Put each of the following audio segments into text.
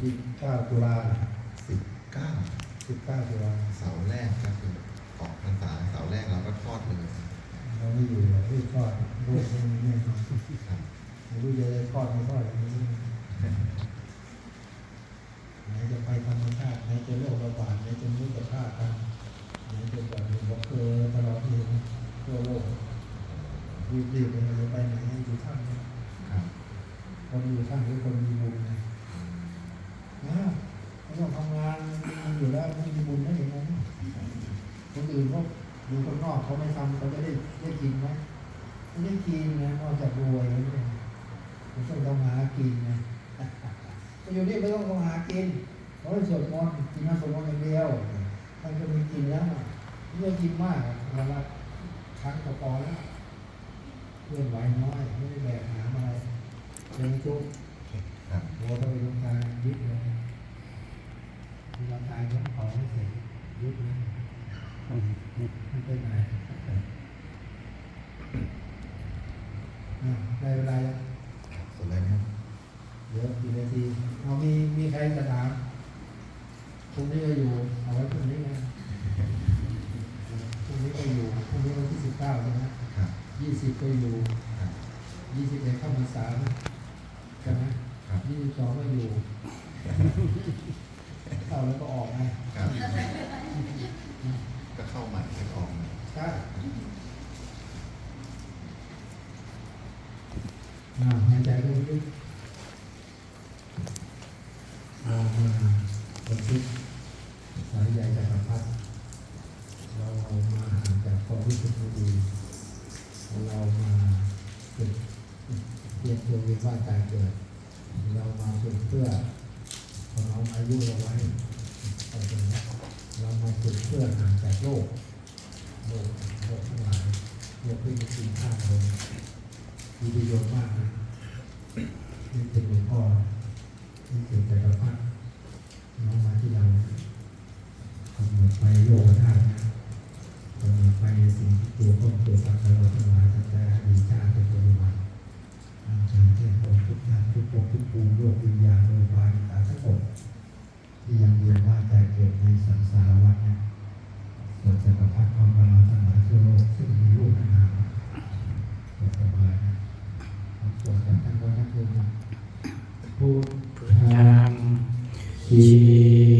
ที่เก้าตุลาสิบเก้าสิบเก้าตุลาเสาแรกก็คือออกพรรษาเสาแรกเราก็ทอดเลยเราไม่อยู่เราไม่ทอดลูกไม่มีแน่นอนครับไม่รู้จะได้ทอดไม่ทอดอย่างนี้ไหนจะไปธรรมชาติไหนจะโรคระบาดไหนจะมุตฆ่ากันไหนจะแบบมีบอกเคยตลอดที่ทั่วโลกรีบๆเลยเราจะไปไหนอยู่ท่านเนี่ยครับคนอยู่ท่านหรือคนมีบุญนะ นะไม่ต้องทำงานมีอยู่แล้วไม่มีบุญได้ยังไงคนอื่นเขาอยู่ข้างนอกเขาไม่ทำเขาจะได้ได้กินไหมไม่ได้กินนะนอกจากรวยแล้วเนี่ยผมต้องทำหากินนะก็อยู่นี่ไม่ต้องทำหากินเขาให้สวดมนต์กินน้ำสวดมนต์อย่างเดียวมันก็มีกินแล้วอะไม่ได้กินมากอะวันละครั้งก็พอแล้วเพื่อนไหวน้อยไม่ได้แบกหามอะไรเป็นทุกข์ครับหัวต้องไปลงทางยึดเลย เวลาตายก็เผาไม่เสร็จยึดเลยมันเป็นไงอะได้เวลาแล้วสุดเลยนะครับเดี๋ยวกี่นาทีเอามีมีใครจะถามพรุ่งนี้ก็อยู่ เอาไว้พรุ่งนี้นะพรุ่งนี้ก็อยู่พรุ่งนี้วันที่สิบเก้าใช่ไหมยี่สิบก็อยู่ยี่สิบเอ็ดเข้าพรรษานะใช่ไหมยี่สิบสองก็อยู่ เข้าแล้วก็ออกไงครับ ก็เข้ามาไปออกมาใช่อ่าหายใจเข้าลึกเรามาบันทึกสายใยจักรพรรดิเราเอามาห่างจากความรู้สึกไม่ดีเรามาเกิดเรียนตัวเวียนว่ายตายเกิด เรามาฝึกเพื่อของเราอายุเราไว้เอาตรงนี้เรามาฝึกเพื่อห่างจากโลก โลกโลกทั้งหลายโลกที่มีคุณค่าเลยมีประโยชน์มากนะนี่เป็นหลวงพ่อนี่เป็นจักรพรรดิน้องมาที่เรากำหนดไปโลกธาตุนะกำหนดไปในสิ่งที่ตัวข้องตัวสัตว์เราทั้งหลายตั้งแต่อดีตชาติเป็นปัจจุบันอาจารย์เทพองค์ทุกท่านทุกภพทุกภูมิโลกวิญญาณโดยบายตาทั้งหมดที่ยังเวียนว่ายใจเกิดในสังสารวัฏเนี่ย ส่วนจักรพรรดิของเราทั้งหลายทั่วโลกซึ่งมีรูปนายสบายนะสวดกันทั้งวันทั้งคืนพูดทางชี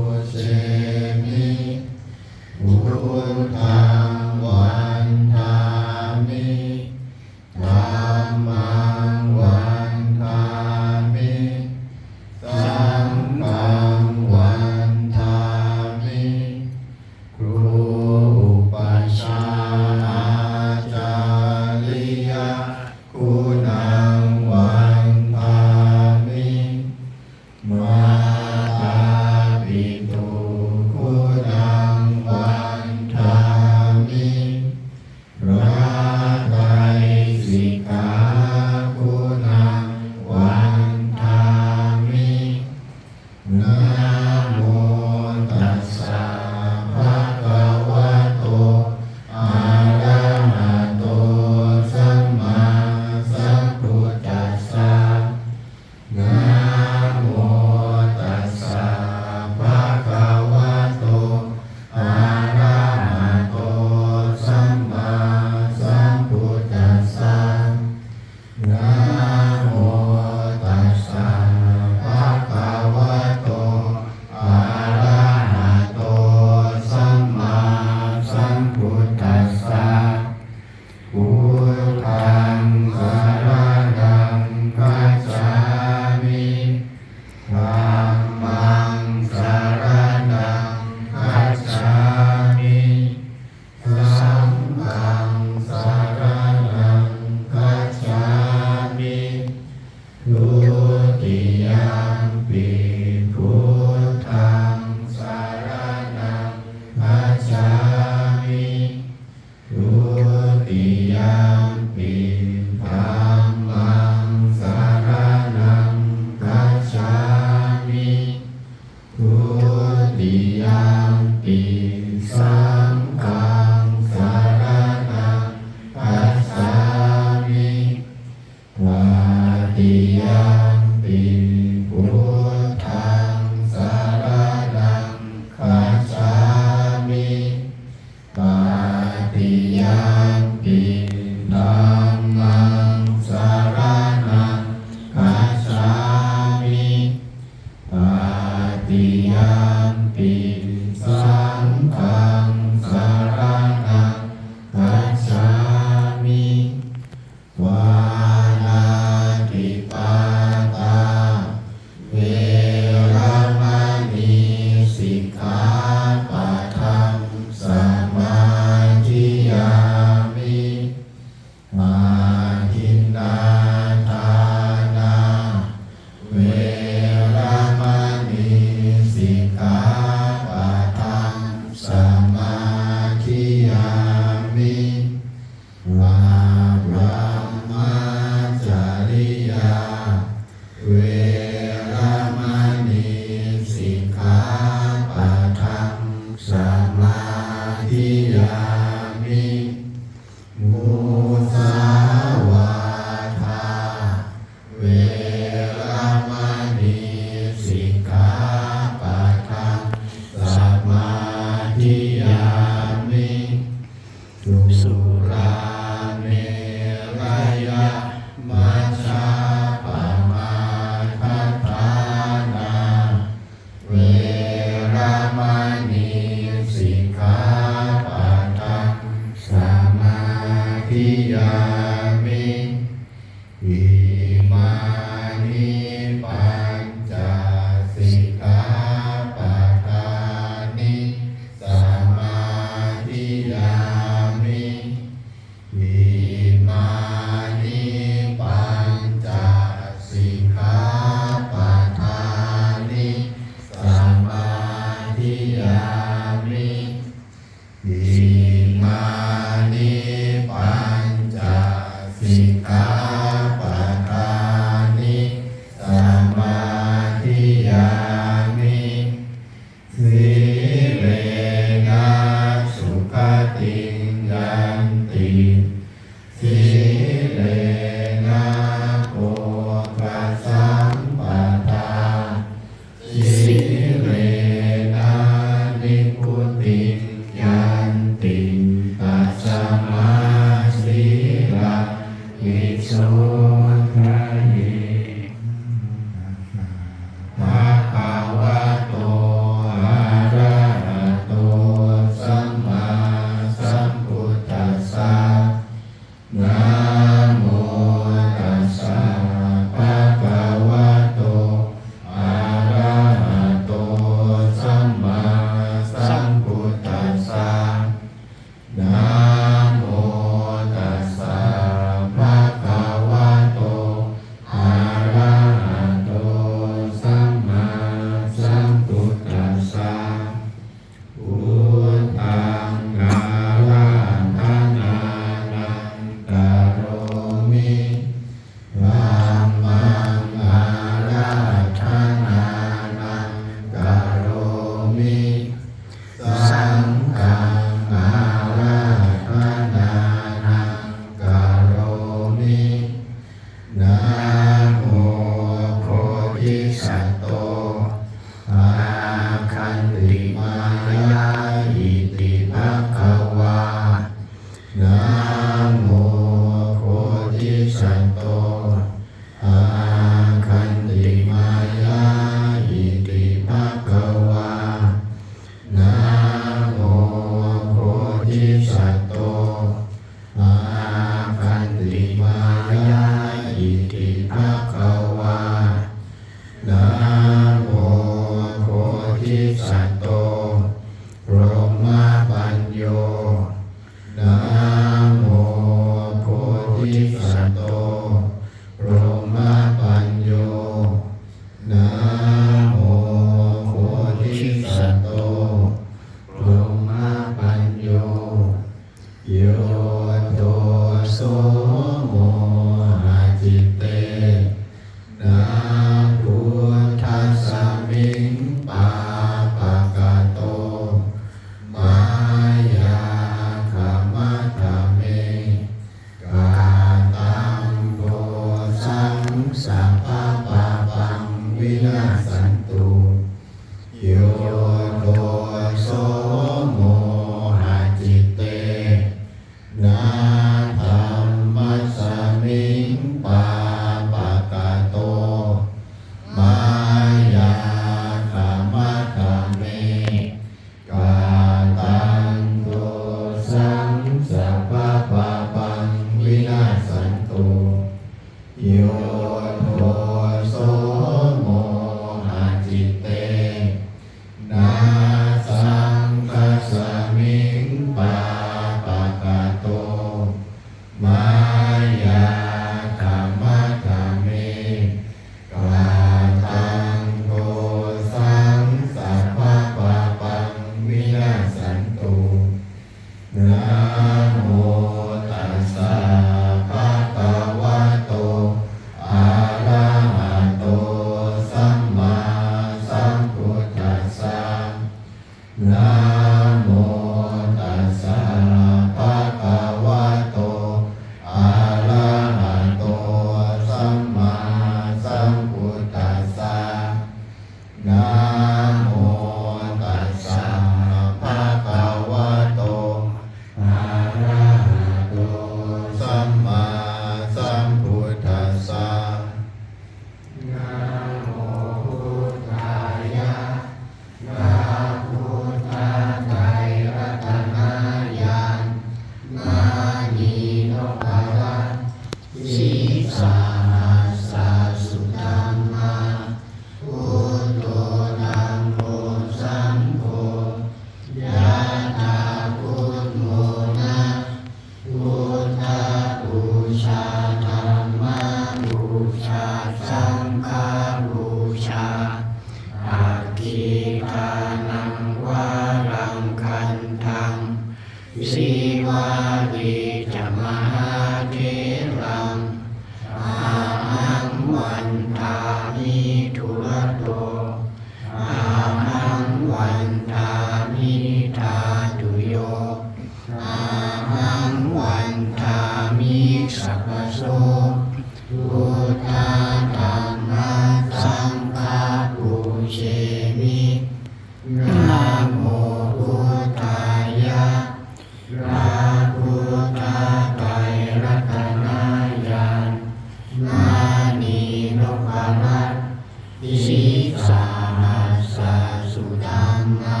ธัมมา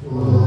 พุทโธ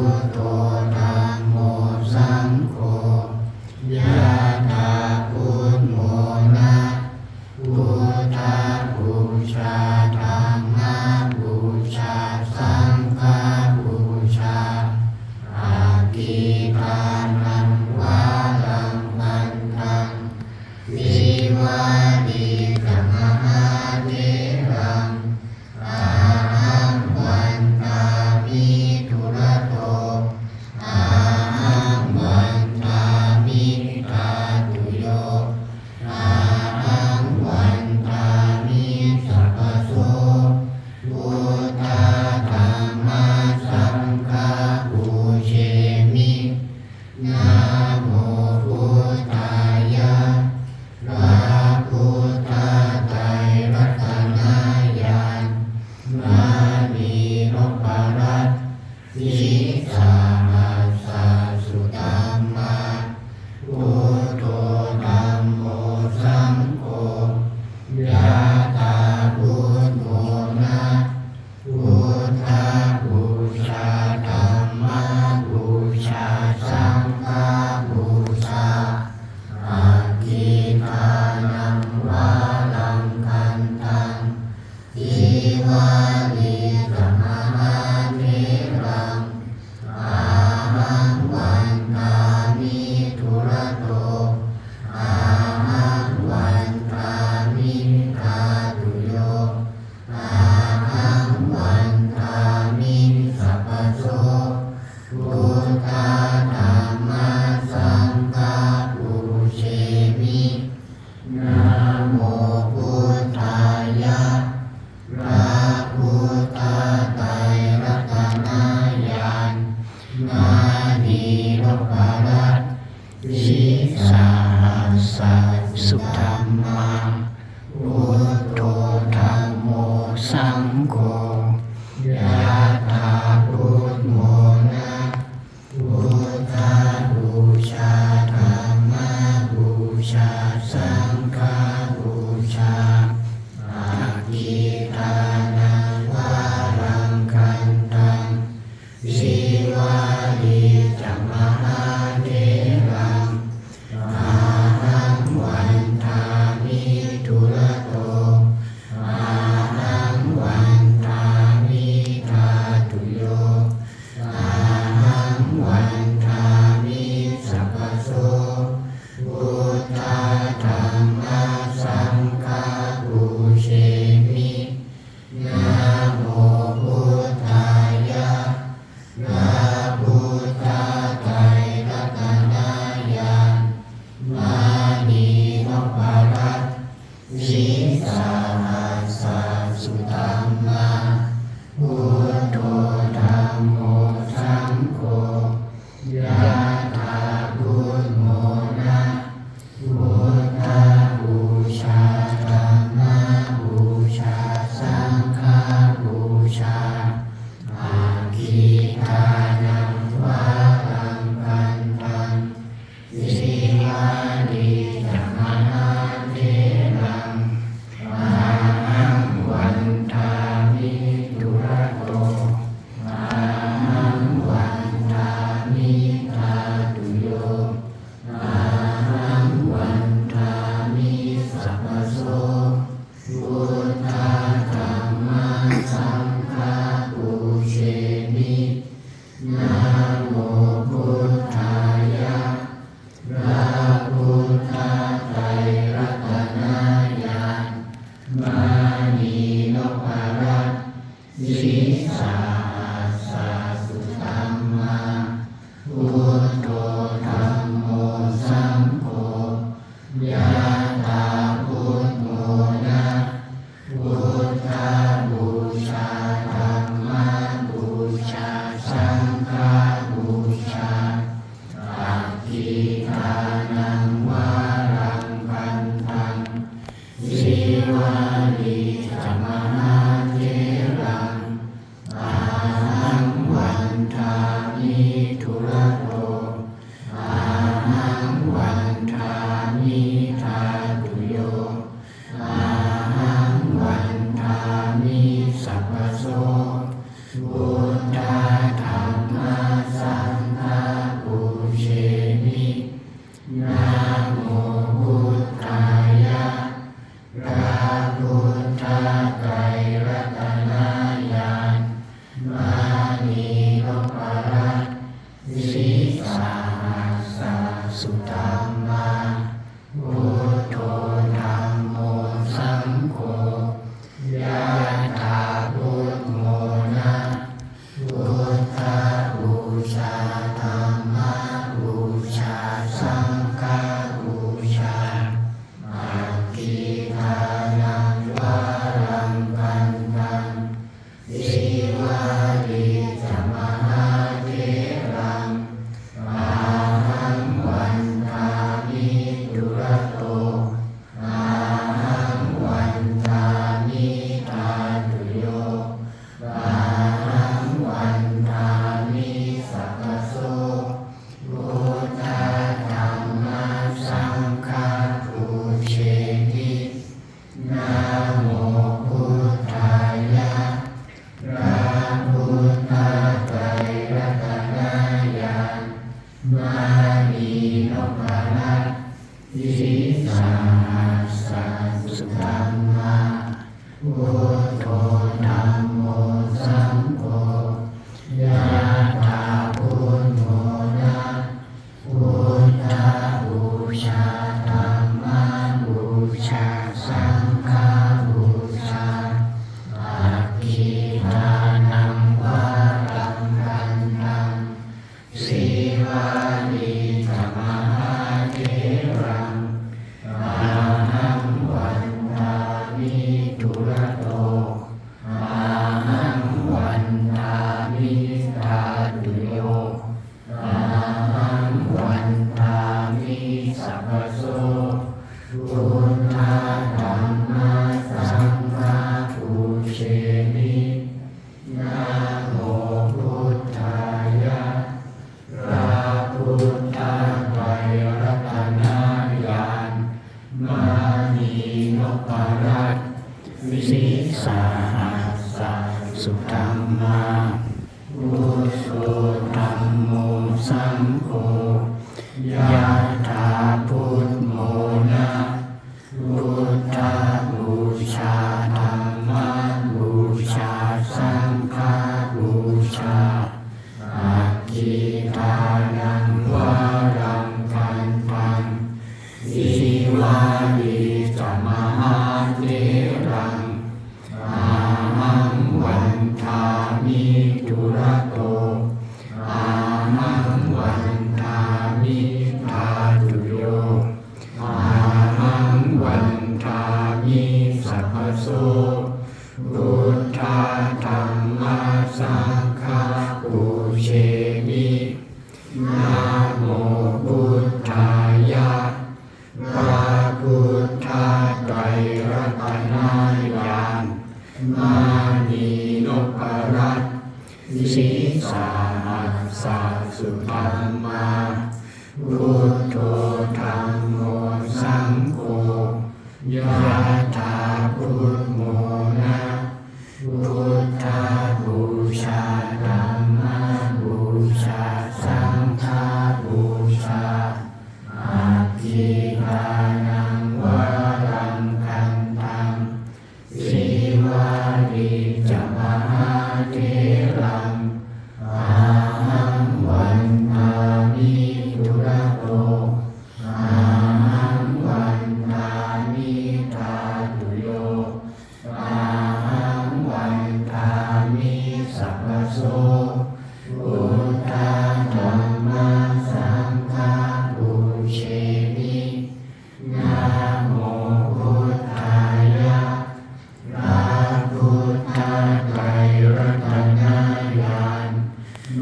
รัตนายาน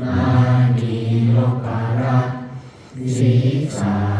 มานีโลการะสีสา